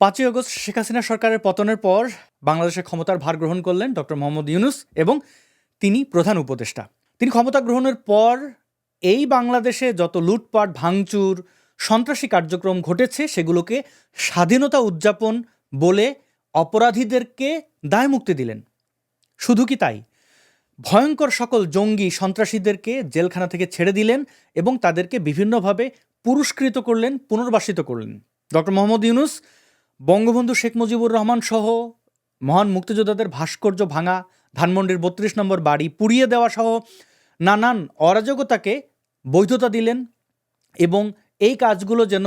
পাঁচই আগস্ট শেখ হাসিনা সরকারের পতনের পর বাংলাদেশের ক্ষমতার ভার গ্রহণ করলেন ডক্টর মোহাম্মদ ইউনুস এবং তিনি প্রধান উপদেষ্টা। তিনি ক্ষমতা গ্রহণের পর এই বাংলাদেশে যত লুটপাট, ভাঙচুর, সন্ত্রাসী কার্যক্রম ঘটেছে, সেগুলোকে স্বাধীনতা উদযাপন বলে অপরাধীদেরকে দায় মুক্তি দিলেন। শুধু কি তাই? ভয়ঙ্কর সকল জঙ্গি সন্ত্রাসীদেরকে জেলখানা থেকে ছেড়ে দিলেন এবং তাদেরকে বিভিন্নভাবে পুরস্কৃত করলেন, পুনর্বাসিত করলেন। ডক্টর মোহাম্মদ ইউনুস বঙ্গবন্ধু শেখ মুজিবুর রহমান সহ মহান মুক্তিযোদ্ধাদের ভাস্কর্য ভাঙা, ধানমন্ডির বত্রিশ নম্বর বাড়ি পুড়িয়ে দেওয়া সহ নানান অরাজকতাকে বৈধতা দিলেন এবং এই কাজগুলো যেন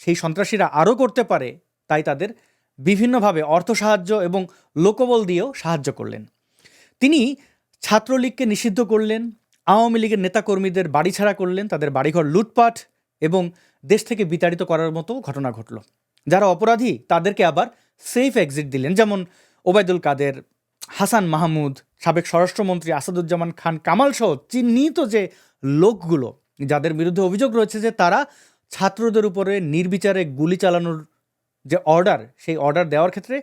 সেই সন্ত্রাসীরা আরও করতে পারে, তাই তাদের বিভিন্নভাবে অর্থ সাহায্য এবং লোকবল দিয়েও সাহায্য করলেন। তিনি ছাত্রলীগকে নিষিদ্ধ করলেন, আওয়ামী লীগের নেতাকর্মীদের বাড়ি ছাড়া করলেন, তাদের বাড়িঘর লুটপাট এবং দেশ থেকে বিতাড়িত করার মতো ঘটনা ঘটল। যারা অপরাধী, তাদেরকে আবার সেফ এক্সিট দিলেন। যেমন ওবায়দুল কাদের, হাসান মাহমুদ, সাবেক স্বরাষ্ট্রমন্ত্রী আসাদুজ্জামান খান কামাল সহ চিহ্নিত যে লোকগুলো, যাদের বিরুদ্ধে অভিযোগ রয়েছে যে তারা ছাত্রদের উপরে নির্বিচারে গুলি চালানোর যে অর্ডার সেই অর্ডার দেওয়ার ক্ষেত্রে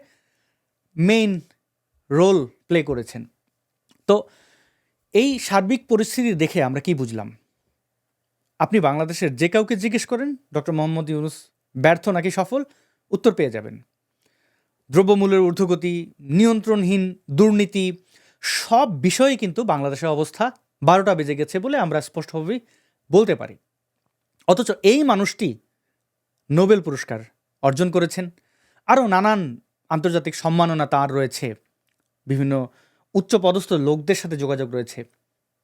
মেইন রোল প্লে করেছেন। তো এই সার্বিক পরিস্থিতি দেখে আমরা কি বুঝলাম? আপনি বাংলাদেশের যে কাউকে জিজ্ঞেস করেন, ডক্টর মোহাম্মদ ইউনুস ব্যর্থ নাকি সফল? উত্তর পেয়ে যাবেন। দ্রব্যমূল্যের ঊর্ধ্বগতি, নিয়ন্ত্রণহীন দুর্নীতি, সব বিষয়ে কিন্তু বাংলাদেশের অবস্থা বারোটা বেজে গেছে বলে আমরা স্পষ্টভাবেই বলতে পারি। অথচ এই মানুষটি নোবেল পুরস্কার অর্জন করেছেন। আরও নানান আন্তর্জাতিক সম্মাননা তার রয়েছে। বিভিন্ন উচ্চপদস্থ লোকদের সাথে যোগাযোগ রয়েছে।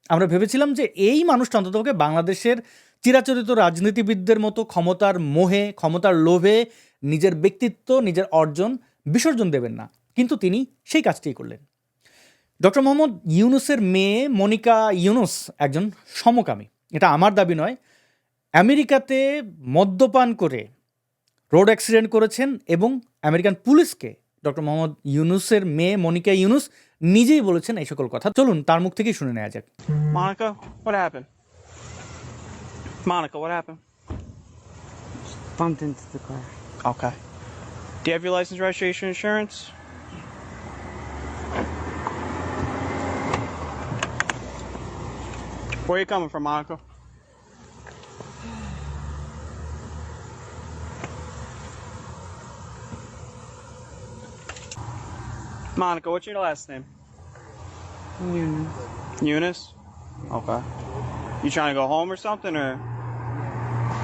আমরা ভেবেছিলাম যে এই মানুষটা অন্ততপক্ষে বাংলাদেশের চিরাচরিত রাজনীতিবিদদের মতো ক্ষমতার মোহে, ক্ষমতার লোভে নিজের ব্যক্তিত্ব, নিজের অর্জন বিসর্জন দেবেন না। কিন্তু তিনি সেই কাজটিই করলেন। ডক্টর মোহাম্মদ ইউনুসের মেয়ে মনিকা ইউনুস একজন সমকামী। এটা আমার দাবি নয়। আমেরিকাতে মদ্যপান করে রোড অ্যাক্সিডেন্ট করেছেন এবং আমেরিকান পুলিশকে ডক্টর মোহাম্মদ ইউনুসের মেয়ে মনিকা ইউনুস নিজেই বলেছেন এই সকল কথা। চলুন, তার মুখ থেকেই শুনে নেওয়া যাক। Monica, what happened? Happened? bumped into the car. Okay. Do you have your license, registration, insurance? Where are you coming from, Monica? Monica, what's your last name? Eunice. Eunice? Okay. You trying to go home or something or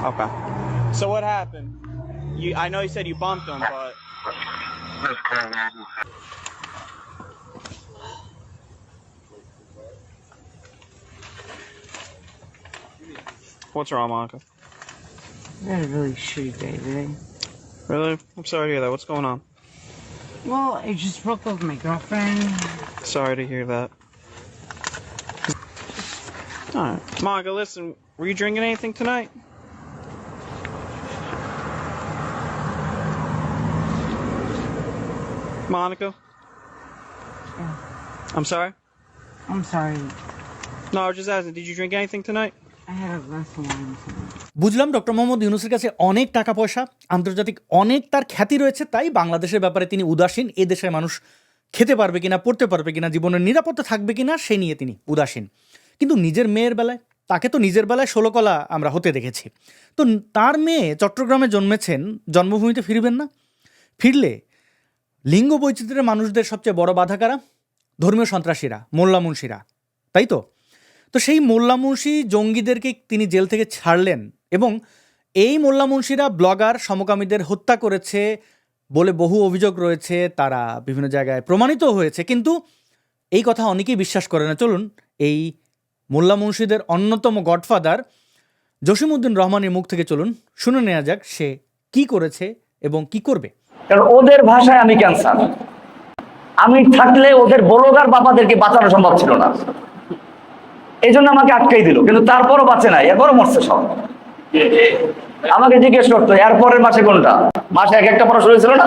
Okay. So what happened? You I know you said you bumped him, but What's wrong, Monica? A really shitty day today. Really? I'm sorry to hear that. What's going on? Well, I just broke up with my girlfriend. Sorry to hear that. Alright. Monica, listen, were you drinking anything tonight? Monica? Yeah. I'm sorry? I'm sorry. No, I was just asking, did you drink anything tonight? I had a glass of wine tonight. বুঝলাম doctor Mohammad ইউনুসের কাছে অনেক টাকা পয়সা আন্তর্জাতিক অনেক তার খ্যাতি রয়েছে তাই বাংলাদেশের ব্যাপারে তিনি উদাসীন এ দেশের মানুষ খেতে পারবে কিনা পড়তে পারবে কিনা জীবনের নিরাপত্তা থাকবে কিনা সে নিয়ে তিনি উদাসীন কিন্তু নিজের মেয়ের বেলায়, তাকে তো নিজের বেলায় ষোলকলা আমরা হতে দেখেছি। তো তার মেয়ে চট্টগ্রামে জন্মেছেন, জন্মভূমিতে ফিরবেন না। ফিরলে লিঙ্গ বৈচিত্র্যের মানুষদের সবচেয়ে বড় বাধা কারা? ধর্মীয় সন্ত্রাসীরা, মোল্লা মুন্সিরা, তাই তো? তো সেই মোল্লা মুন্সি জঙ্গিদেরকে তিনি জেল থেকে ছাড়লেন এবং এই মোল্লা মুন্সিরা ব্লগার, সমকামীদের হত্যা করেছে বলে বহু অভিযোগ রয়েছে, তারা বিভিন্ন জায়গায় প্রমাণিত হয়েছে। কিন্তু এই কথা অনেকেই বিশ্বাস করে না। চলুন, এই মোল্লা মুন্সিদের অন্যতম গডফাদার জসিমউদ্দিন রহমানের মুখ থেকে চলুন, শুনে নেওয়া যাক সে কি করেছে এবং কি করবে। ওদের ভাষায় আমি ক্যান্সার আমি থাকলে ওদের বলগার বাবাদেরকে বাঁচানো সম্ভব ছিল না। এই জন্য আমাকে আটকাই দিল, কিন্তু তারপরও বাঁচে নাই, এরপরও মরছে সব। আমাকে জিজ্ঞেস করতো এর পরের মাসে কোনটা? মাসে এক একটা পড়া শুরু না?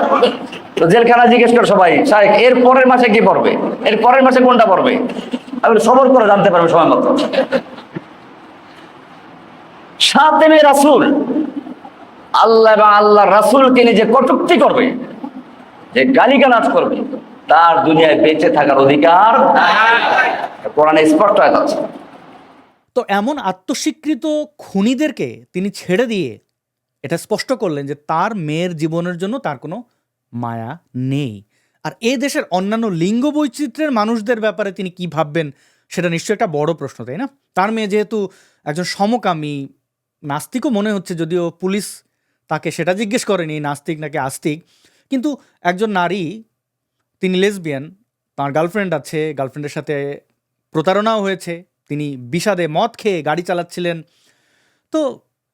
তো জেলখানা জিজ্ঞেস করে সবাই সাহেব এর পরের মাসে কি পড়বে? এর পরের মাসে কোনটা পড়বে? আমি সবর করে জানতে পারবে সময় মতো। সাতেমে রাসুল, আল্লাহ এবং আল্লাহ রাসুলকে নিজে কটুক্তি করবে, যে গালিগালাজ করবে, তার দুনিয়ায় বেঁচে থাকার অধিকার কোরআনে স্পষ্ট হয়ে যাচ্ছে। তো এমন আত্মস্বীকৃত খুনিদেরকে তিনি ছেড়ে দিয়ে এটা স্পষ্ট করলেন যে তার মেয়ের জীবনের জন্য তার কোনো মায়া নেই। আর এ দেশের অন্যান্য লিঙ্গ বৈচিত্র্যের মানুষদের ব্যাপারে তিনি কি ভাববেন, সেটা নিশ্চয়ই একটা বড় প্রশ্ন, তাই না? তার মেয়ে যেহেতু একজন সমকামী, নাস্তিকও মনে হচ্ছে যদিও পুলিশ তাকে সেটা জিজ্ঞেস করেনি, নাস্তিক নাকি আস্তিক, কিন্তু একজন নারী, তিনি লেসবিয়ান, তার গার্লফ্রেন্ড আছে, গার্লফ্রেন্ডের সাথে প্রতারণাও হয়েছে, তিনি বিষাদে মদ খেয়ে গাড়ি চালাচ্ছিলেন। তো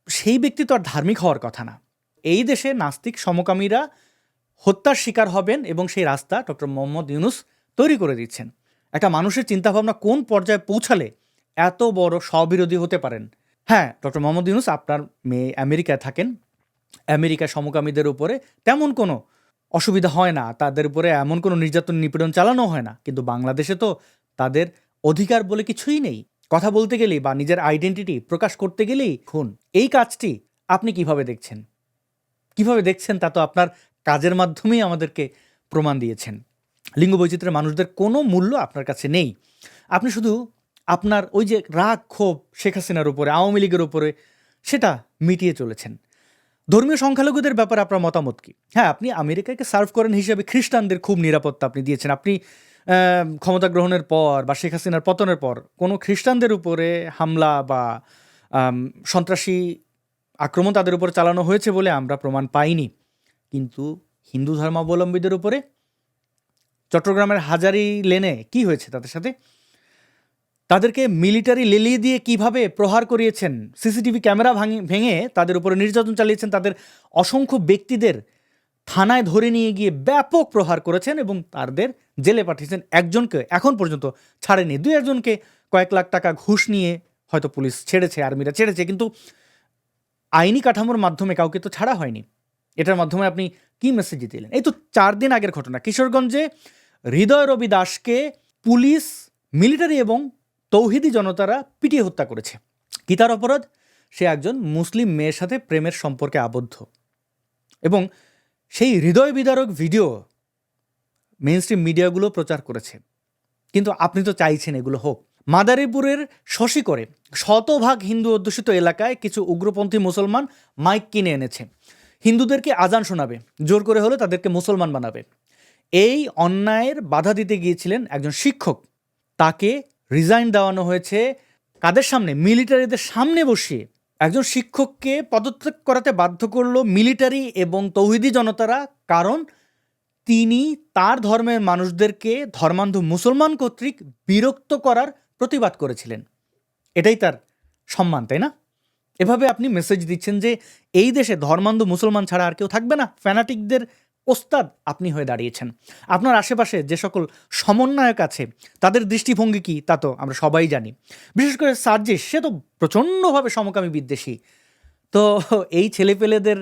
সেই ব্যক্তি তো আর ধার্মিক হওয়ার কথা না। এই দেশে নাস্তিক সমকামীরা হত্যার শিকার হবেন এবং সেই রাস্তা ডক্টর মোহাম্মদ ইউনুস তৈরি করে দিচ্ছেন। একটা মানুষের চিন্তাভাবনা কোন পর্যায়ে পৌঁছালে এত বড় স্ববিরোধী হতে পারেন? হ্যাঁ ডক্টর মোহাম্মদ ইউনুস আপনার মেয়ে আমেরিকায় থাকেন। আমেরিকা সমকামীদের উপরে তেমন কোনো অসুবিধা হয় না। তাদের উপরে এমন কোনো নির্যাতন নিপীড়ন চালানো হয় না। কিন্তু বাংলাদেশে তো তাদের অধিকার বলে কিছুই নেই। কথা বলতে গেলেই বা নিজের আইডেন্টিটি প্রকাশ করতে গেলেই খুন এই কাজটি আপনি কীভাবে দেখছেন? কীভাবে দেখছেন তা তো আপনার কাজের মাধ্যমেই আমাদেরকে প্রমাণ দিয়েছেন। লিঙ্গ বৈচিত্র্যের মানুষদের কোনো মূল্য আপনার কাছে নেই। আপনি শুধু আপনার ওই যে রাগ, ক্ষোভ শেখ হাসিনার উপরে, আওয়ামী লীগের উপরে, সেটা মিটিয়ে চলেছেন। ধর্মীয় সংখ্যালঘুদের ব্যাপারে আপনার মতামত কি? হ্যাঁ আপনি আমেরিকাকে সার্ভ করেন হিসেবে খ্রিস্টানদের খুব নিরাপত্তা আপনি দিয়েছেন। আপনি ক্ষমতা গ্রহণের পর বা শেখ হাসিনার পতনের পর কোনো খ্রিস্টানদের উপরে হামলা বা সন্ত্রাসী আক্রমণ তাদের উপর চালানো হয়েছে বলে আমরা প্রমাণ পাইনি। কিন্তু হিন্দু ধর্মাবলম্বীদের উপরে চট্টগ্রামের হাজারি লেনে কি হয়েছে তাদের সাথে? তাদেরকে মিলিটারি লেলিয়ে দিয়ে কীভাবে প্রহার করিয়েছেন? সিসিটিভি ক্যামেরা ভাঙে, ভেঙে তাদের উপরে নির্যাতন চালিয়েছেন তাদের অসংখ্য ব্যক্তিদের থানায় ধরে নিয়ে গিয়ে ব্যাপক প্রহার করেছেন এবং তাদের জেলে পাঠিয়েছেন একজনকে এখন পর্যন্ত ছাড়েনি। দুই একজনকে কয়েক লাখ টাকা ঘুষ নিয়ে হয়তো পুলিশ ছেড়েছে, আর্মিরা ছেড়েছে, কিন্তু আইনি কাঠামোর মাধ্যমে কাউকে তো ছাড়া হয়নি। এটার মাধ্যমে আপনি কি মেসেজ দিলেন এই তো চার দিন আগের ঘটনা। কিশোরগঞ্জে হৃদয় রবি দাসকে পুলিশ মিলিটারি এবং তৌহিদি জনতারা পিটিয়ে হত্যা করেছে। কি তার অপরাধ? সে একজন মুসলিম মেয়ের সাথে প্রেমের সম্পর্কে আবদ্ধ। এবং সেই হৃদয় বিদারক ভিডিও মেন স্ট্রিম মিডিয়াগুলো প্রচার করেছে। কিন্তু আপনি তো চাইছেন এগুলো হোক। মাদারীপুরের শশী করে শতভাগ হিন্দু অধ্যুষিত এলাকায় কিছু উগ্রপন্থী মুসলমান মাইক কিনে এনেছে। হিন্দুদেরকে আজান শোনাবে, জোর করে হলে তাদেরকে মুসলমান বানাবে। এই অন্যায়ের বাধা দিতে গিয়েছিলেন একজন শিক্ষক। তাকে রিজাইন দেওয়ানো হয়েছে কাদের সামনে? মিলিটারিদের সামনে বসিয়ে। একজন শিক্ষককে পদত্যাগ করাতে বাধ্য করল মিলিটারি এবং তৌহিদি জনতারা, কারণ তিনি তার ধর্মের মানুষদেরকে ধর্মান্ধ মুসলমান কর্তৃক বিরক্ত করার প্রতিবাদ করেছিলেন। এটাই তার সম্মান, তাই না? এভাবে আপনি মেসেজ দিচ্ছেন যে এই দেশে ধর্মান্ধ মুসলমান ছাড়া আর কেউ থাকবে না। ফ্যানাটিকদের ওস্তাদ আপনি হয়ে দাঁড়িয়েছেন। আপনার আশেপাশে যে সকল সমন্বয়ক আছে, তাদের দৃষ্টিভঙ্গি কী তা তো আমরা সবাই জানি। বিশেষ করে সার্জিস সে তো প্রচণ্ডভাবে সমকামী বিদ্বেষী। তো এই ছেলেপেলেদের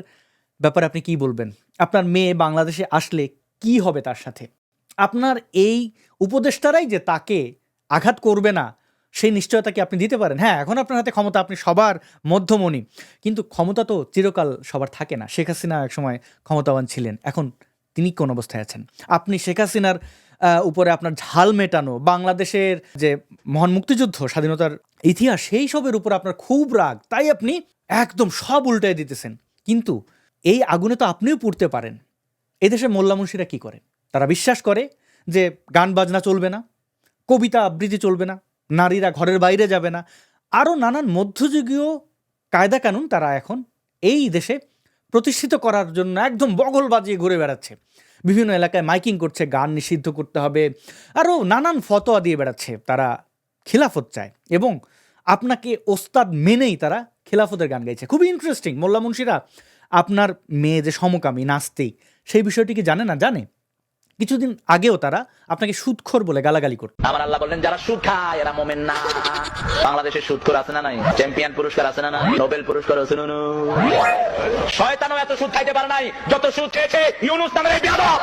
ব্যাপারে আপনি কি বলবেন? আপনার মেয়ে বাংলাদেশে আসলে কি হবে তার সাথে? আপনার এই উপদেষ্টারাই যে তাকে আঘাত করবে না সেই নিশ্চয়তা কি আপনি দিতে পারেন? হ্যাঁ এখন আপনার হাতে ক্ষমতা, আপনি সবার মধ্যমণি। কিন্তু ক্ষমতা তো চিরকাল সবার থাকে না। শেখ হাসিনা একসময় ক্ষমতাবান ছিলেন। এখন তিনি কোন অবস্থায় আছেন? আপনি শেখ হাসিনার উপরে আপনার ঝাল মেটানো, বাংলাদেশের যে মহান মুক্তিযুদ্ধ, স্বাধীনতার ইতিহাস, সেই সবের উপর আপনার খুব রাগ। তাই আপনি একদম সব উল্টায় দিতেছেন। কিন্তু এই আগুনে তো আপনিও পুড়তে পারেন। এদেশে মোল্লা মুন্সিরা কী করে? তারা বিশ্বাস করে যে গান বাজনা চলবে না, কবিতা আবৃত্তি চলবে না। নারীরা ঘরের বাইরে যাবে না। আরও নানান মধ্যযুগীয় কায়দা কানুন তারা এখন এই দেশে প্রতিষ্ঠিত করার জন্য একদম বগল বাজিয়ে ঘুরে বেড়াচ্ছে। বিভিন্ন এলাকায় মাইকিং করছে, গান নিষিদ্ধ করতে হবে, আরও নানান ফতোয়া দিয়ে বেড়াচ্ছে তারা খিলাফত চায় এবং আপনাকে ওস্তাদ মেনেই তারা খিলাফতের গান গাইছে। খুবই ইন্টারেস্টিং মোল্লা মুন্সিরা আপনার মেয়ে যে সমকামী, নাস্তিক, সেই বিষয়টি কি জানে না? জানে। কিছুদিন আগেও তারা আপনাকে সুদখোর বলে গালাগালি করত। আমার আল্লাহ বললেন, যারা সুদ খায়, এরা মোমেন না। বাংলাদেশে সুদখোর আছে না নাই? চ্যাম্পিয়ন পুরস্কার আছে না নাই? নোবেল পুরস্কার আছে না শয়তানও এত সুদ খাইতে পারে নাই, যত সুদ খেয়েছে ইউনুস নামের এই বিয়াদব।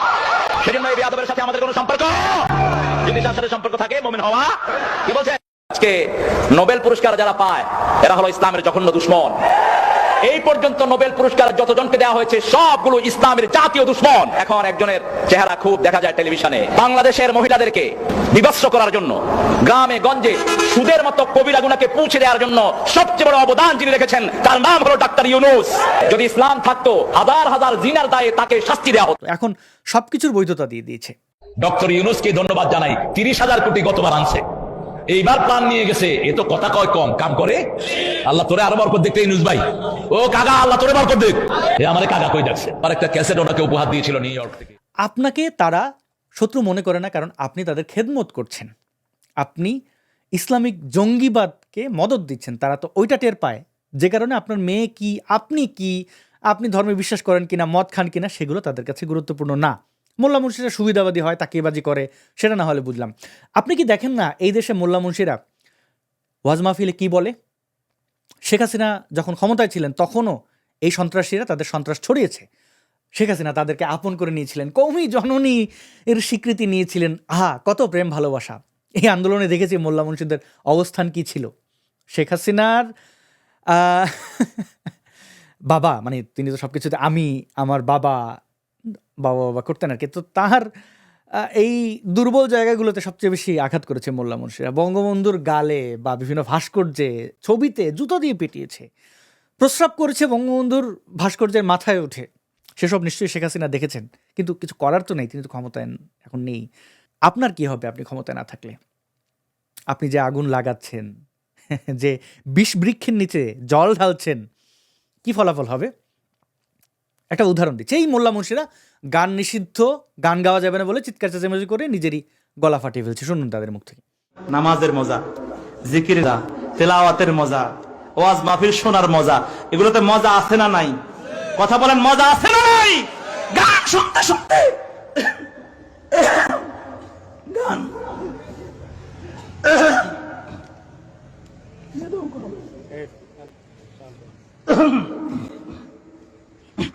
সেজন্য এই বিয়াদবের সাথে আমাদের কোনো সম্পর্ক? যদি তার সাথে সম্পর্ক থাকে, মোমেন হওয়া, কি বলছে? আজকে নোবেল পুরস্কার যারা পায়, এরা হলো ইসলামের জঘন্য দুশ্মন। এই পর্যন্ত নোবেল পুরস্কার যতজনকে দেওয়া হয়েছে সবগুলো ইসলামের জাতীয় দুশ্মন। এখন একজনের চেহারা খুব দেখা যায় টেলিভিশনে। বাংলাদেশের মহিলাদেরকে বিভৎস করার জন্য গ্রামে গঞ্জে সুদের মতো কবিরা গুনাকে পৌঁছে দেওয়ার জন্য সবচেয়ে বড় অবদান যিনি রেখেছেন তার নাম হলো ডাক্তার ইউনুস। যদি ইসলাম থাকতো হাজার হাজার জিনার দায়ে তাকে শাস্তি দেওয়া হতো। এখন সবকিছুর বৈধতা দিয়ে দিয়েছে। ডক্টর ইউনুসকে ধন্যবাদ জানাই তিরিশ হাজার কোটি গতবার আনছে। এইবার প্ল্যান নিয়ে গেছে। এ তো কথা কয় কম। কাম করে? আল্লাহ তোরে আরও বরকত দেখতে ইউনুস ভাই। ও কাকা, আল্লাহ তোরে বরকত দেখ এ আমারে কাকা কই ডাকছে আর একটা ক্যাসেট ওনাকে উপহার দিয়েছিল নিউ ইয়র্ক থেকে। আপনাকে তারা শত্রু মনে করে না, কারণ আপনি তাদের খেদমত করছেন। আপনি ইসলামিক জঙ্গিবাদকে মদত দিচ্ছেন, তারা তো ওইটা টের পায়। যে কারণে আপনার মেয়ে কি, আপনি কি, আপনি ধর্মে বিশ্বাস করেন কিনা, মদ খান কিনা, সেগুলো তাদের কাছে গুরুত্বপূর্ণ না। মোল্লা মুন্সিরা সুবিধাবাদী হয়, তাকিবাজি করে, সেটা না হলে বুঝলাম। আপনি কি দেখেন না, এই দেশে মোল্লা মুন্সিরা ওয়াজ মাহফিলে কী বলে? শেখ হাসিনা যখন ক্ষমতায় ছিলেন, তখনও এই সন্ত্রাসীরা তাদের সন্ত্রাস ছড়িয়েছে। শেখ হাসিনা তাদেরকে আপন করে নিয়েছিলেন, কৌমি জননী এর স্বীকৃতি নিয়েছিলেন। আহা, কত প্রেম ভালোবাসা। এই আন্দোলনে দেখেছি মোল্লা মুন্সিদের অবস্থান কি ছিল। শেখ হাসিনার বাবা মানে তিনি তো সব কিছুতে আমি, আমার বাবা বাবা বাবা করতেন আর কি। তো তাহার এই দুর্বল জায়গাগুলোতে সবচেয়ে বেশি আঘাত করেছে মোল্লা মুন্সিরা। বঙ্গবন্ধুর গালে বা বিভিন্ন ভাস্কর্যে ছবিতে জুতো দিয়ে পেটিয়েছে। প্রস্রাব করেছে বঙ্গবন্ধুর ভাস্কর্যের মাথায় উঠে সেসব নিশ্চয়ই শেখ হাসিনা দেখেছেন, কিন্তু কিছু করার তো নেই, তিনি তো ক্ষমতায় এখন নেই। আপনার কি হবে আপনি ক্ষমতায় না থাকলে? আপনি যে আগুন লাগাচ্ছেন, যে বিষ বৃক্ষের নিচে জল ঢালছেন, কি ফলাফল হবে? একটা উদাহরণ দিচ্ছি। এই মোল্লা মুন্সিরা গান নিষিদ্ধ, গান গাওয়া যাবে না বলে চিৎকার, চেঁচামেচি করে নিজেরই গলা ফাটিয়ে ফেলছে। শুনুন তাদের মুখ থেকে। নামাজের মজা, জিকির তেলাওয়াতের মজা, ওয়াজ মাহফিল শোনার মজা, এগুলোতে মজা আছে না নাই? কথা বলেন, মজা আছে না নাই? গান শুনতে শুনতে। গান।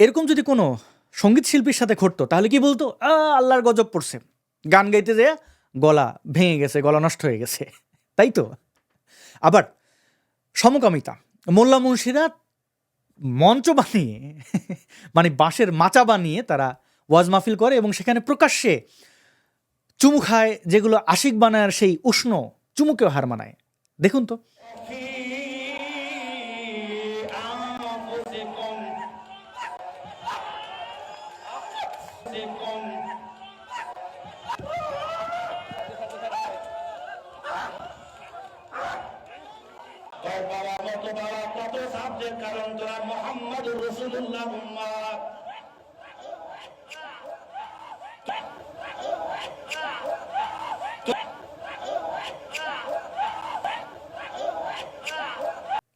এরকম যদি কোনো সংগীত শিল্পীর সাথে ঘটতো, তাহলে কি বলতো? আল্লাহর গজব পড়ছে। গান গাইতে যেয়ে গলা ভেঙে গেছে, গলা নষ্ট হয়ে গেছে। তাই তো? আবার সমকামিতা, মোল্লা মুন্সিরা মঞ্চ বানিয়ে মানে বাঁশের মাচা বানিয়ে তারা ওয়াজ মাহফিল করে এবং সেখানে প্রকাশ্যে চুমু খায়, যেগুলো আশিক বানায় সেই উষ্ণ চুমুকেও হার মানায়। দেখুন তো।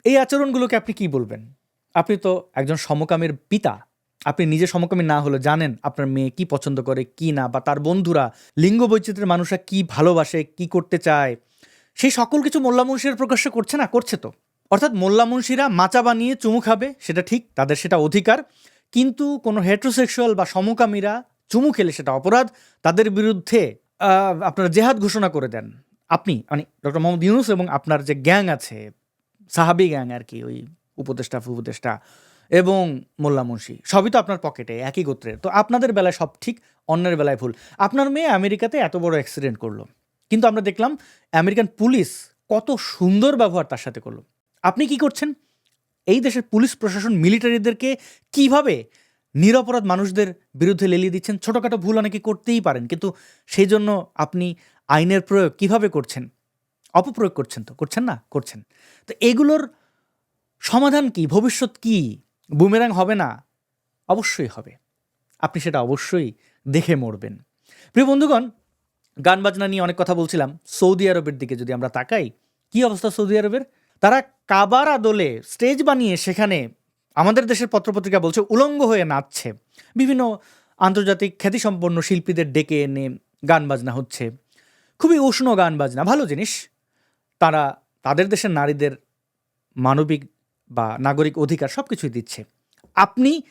এই আচরণগুলোকে আপনি কি বলবেন? আপনি তো একজন সমকামীর পিতা। আপনি নিজে সমকামী না হলে জানেন আপনার মেয়ে কি পছন্দ করে, কি না, বা তার বন্ধুরা, লিঙ্গ বৈচিত্র্যের মানুষরা কি ভালোবাসে, কি করতে চায়। সেই সকল কিছু মোল্লা মুন্সিরা প্রকাশ্য করছে না? করছে তো। অর্থাৎ মোল্লা মুন্সিরা মাচা বানিয়ে চুমু খাবে, সেটা ঠিক, তাদের সেটা অধিকার। কিন্তু কোনো হেট্রোসেক্সুয়াল বা সমকামীরা চুমু খেলে সেটা অপরাধ, তাদের বিরুদ্ধে আপনারা জেহাদ ঘোষণা করে দেন। আপনি মানে ডক্টর মোহাম্মদ ইউনুস এবং আপনার যে গ্যাং আছে, সাহাবি গ্যাং আর কি, ওই উপদেষ্টা উপদেষ্টা এবং মোল্লা মুন্সি, সবই তো আপনার পকেটে, একই গোত্রের। তো আপনাদের বেলায় সব ঠিক, অন্যের বেলায় ভুল। আপনার মেয়ে আমেরিকাতে এত বড় অ্যাক্সিডেন্ট করল। কিন্তু আমরা দেখলাম আমেরিকান পুলিশ কত সুন্দর ব্যবহার তার সাথে করল। আপনি কি করছেন? এই দেশের পুলিশ প্রশাসন মিলিটারিদেরকে কীভাবে নিরপরাধ মানুষদের বিরুদ্ধে লেলিয়ে দিচ্ছেন? ছোটোখাটো ভুল অনেকে করতেই পারেন, কিন্তু সেই জন্য আপনি আইনের প্রয়োগ কীভাবে করছেন? অপপ্রয়োগ করছেন তো? করছেন না? করছেন। তো এগুলোর সমাধান কি? ভবিষ্যৎ কি? বুমেরাং হবে না? অবশ্যই হবে। আপনি সেটা অবশ্যই দেখে মরবেন। প্রিয় বন্ধুগণ, গান বাজনা নিয়ে অনেক কথা বলছিলাম। সৌদি আরবের দিকে যদি আমরা তাকাই, কি অবস্থা সৌদি আরবের? তারা কাবার আদলে স্টেজ বানিয়ে সেখানে আমাদের দেশের পত্রপত্রিকা বলছে উলঙ্গ হয়ে নাচছে। বিভিন্ন আন্তর্জাতিক খ্যাতিসম্পন্ন শিল্পীদের ডেকে এনে গান বাজনা হচ্ছে। খুবই উষ্ণ গান বাজনা, ভালো জিনিস। তারা তাদের দেশের নারীদের মানবিক বা নাগরিক অধিকার সব কিছুই দিচ্ছে। আপনি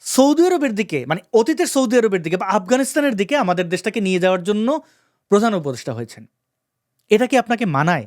সৌদি আরবের দিকে মানে অতীতের সৌদি আরবের দিকে বা আফগানিস্তানের দিকে আমাদের দেশটাকে নিয়ে যাওয়ার জন্য প্রধান উপদেষ্টা হয়েছেন। এটা কি আপনাকে মানায়?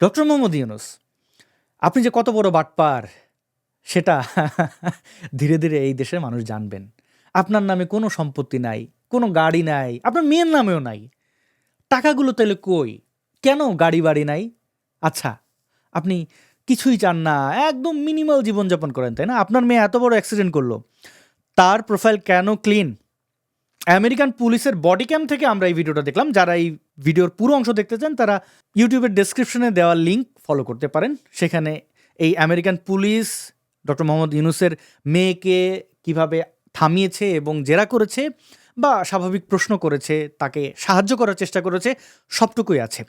ডক্টর মোহাম্মদ ইউনুস, আপনি যে কত বড় বাটপার, সেটা ধীরে ধীরে এই দেশের মানুষ জানবেন। আপনার নামে কোনো সম্পত্তি নাই, কোনো গাড়ি নাই, আপনার মেয়ের নামেও নাই। টাকাগুলো তাহলে কই? কেন গাড়ি বাড়ি নাই? আচ্ছা আপনি কিছুই চান না, একদম মিনিমাল জীবনযাপন করেন, তাই না? আপনার মেয়ে এত বড় অ্যাক্সিডেন্ট করল, তার প্রোফাইল কেন ক্লিন আমেরিকান পুলিশের বডি ক্যাম থেকে আমরা এই ভিডিওটা দেখলাম। যারা এই ভিডিওর পুরো অংশ দেখতে চান, তারা ইউটিউবের ডেসক্রিপশনে দেওয়া লিঙ্ক ফলো করতে পারেন। সেখানে এই আমেরিকান পুলিশ, ডক্টর মোহাম্মদ ইউনুসের মেয়েকে কীভাবে থামিয়েছে এবং জেরা করেছে বা স্বাভাবিক প্রশ্ন করেছে, তাকে সাহায্য করার চেষ্টা করেছে, সবটুকুই আছে।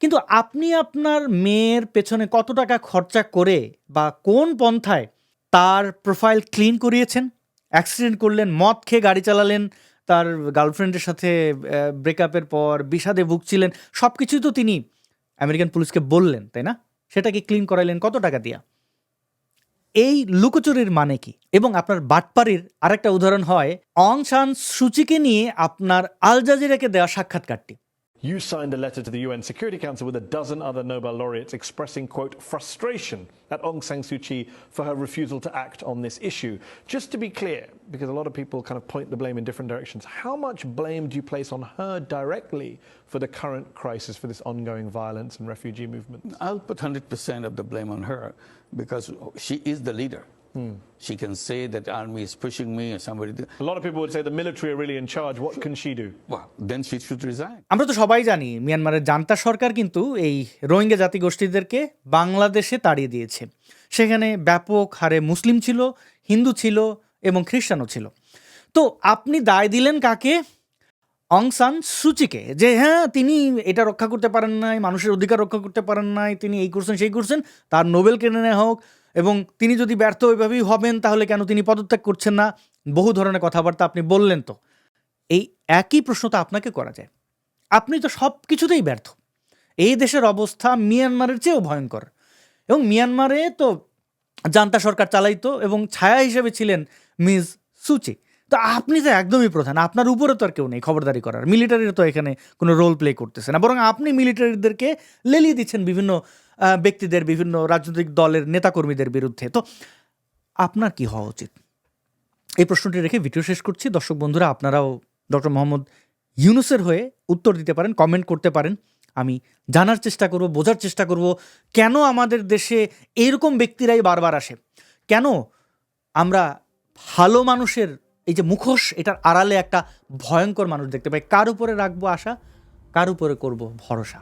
কিন্তু আপনি আপনার মেয়ের পেছনে কত টাকা খরচা করে বা কোন পন্থায় তার প্রোফাইল ক্লিন করিয়েছেন? অ্যাক্সিডেন্ট করলেন, মদ খেয়ে গাড়ি চালালেন তার গার্লফ্রেন্ডের সাথে ব্রেকআপের পর বিষাদে ভুগছিলেন সব কিছুই তো তিনি আমেরিকান পুলিশকে বললেন, তাই না? সেটাকে ক্লিন করাইলেন কত টাকা দিয়া? এই লুকোচুরির মানে কি? এবং আপনার বাটপাড়ির আরেকটা উদাহরণ হয়, অং সান সুচিকে নিয়ে আপনার আল জাজিরাকে দেওয়া সাক্ষাৎকারটি। You signed a letter to the UN Security Council with a dozen other Nobel laureates expressing, quote, frustration at Aung San Suu Kyi for her refusal to act on this issue. Just to be clear, because a lot of people kind of point the blame in different directions, how much blame do you place on her directly for the current crisis, for this ongoing violence and refugee movement? I'll put 100% of the blame on her because she is the leader. She can say that army is pushing me or somebody. A lot of people would say the military are really in charge. What can she do? Well, then she should resign. আমরা তো সবাই জানি মিয়ানমারের junta সরকার কিন্তু এই রোহিঙ্গা জাতিগোষ্ঠীদেরকে বাংলাদেশে তাড়িয়ে দিয়েছে সেখানে ব্যাপক হারে মুসলিম ছিল হিন্দু ছিল এবং খ্রিস্টানও ছিল তো আপনি দায় দিলেন কাকে অং সান সুচিকে যে হ্যাঁ তিনি এটা রক্ষা করতে পারেন নাই মানুষের অধিকার রক্ষা করতে পারেন নাই তিনি এই করছেন সেই করছেন তার নোবেল কেড়ে নেওয়া হোক এবং তিনি যদি ব্যর্থ ওইভাবেই হবেন, তাহলে কেন তিনি পদত্যাগ করছেন না? বহু ধরনের কথাবার্তা আপনি বললেন তো। এই একই প্রশ্ন তো আপনাকে করা যায়। আপনি তো সব কিছুতেই ব্যর্থ। এই দেশের অবস্থা মিয়ানমারের চেয়েও ভয়ঙ্কর। এবং মিয়ানমারে তো জান্তা সরকার চালাইতো এবং ছায়া হিসেবে ছিলেন মিস সুচি তো আপনি তো একদমই প্রধান, আপনার উপরে তো আর কেউ নেই খবরদারি করার। মিলিটারির তো এখানে কোনো রোল প্লে করতেছে না। বরং আপনি মিলিটারিদেরকে লেলিয়ে দিচ্ছেন বিভিন্ন ব্যক্তিদের, বিভিন্ন রাজনৈতিক দলের নেতাকর্মীদের বিরুদ্ধে। তো আপনার কি হওয়া উচিত? এই প্রশ্নটি রেখে ভিডিও শেষ করছি। দর্শক বন্ধুরা, আপনারাও ডক্টর মোহাম্মদ ইউনুসের হয়ে উত্তর দিতে পারেন কমেন্ট করতে পারেন। আমি জানার চেষ্টা করব, বোঝার চেষ্টা করব, কেন আমাদের দেশে এরকম ব্যক্তিরাই বারবার আসে? কেন আমরা ভালো মানুষের এই যে মুখোশ, এটার আড়ালে একটা ভয়ঙ্কর মানুষ দেখতে পাই। কার উপরে রাখব আশা? কার উপরে করব ভরসা?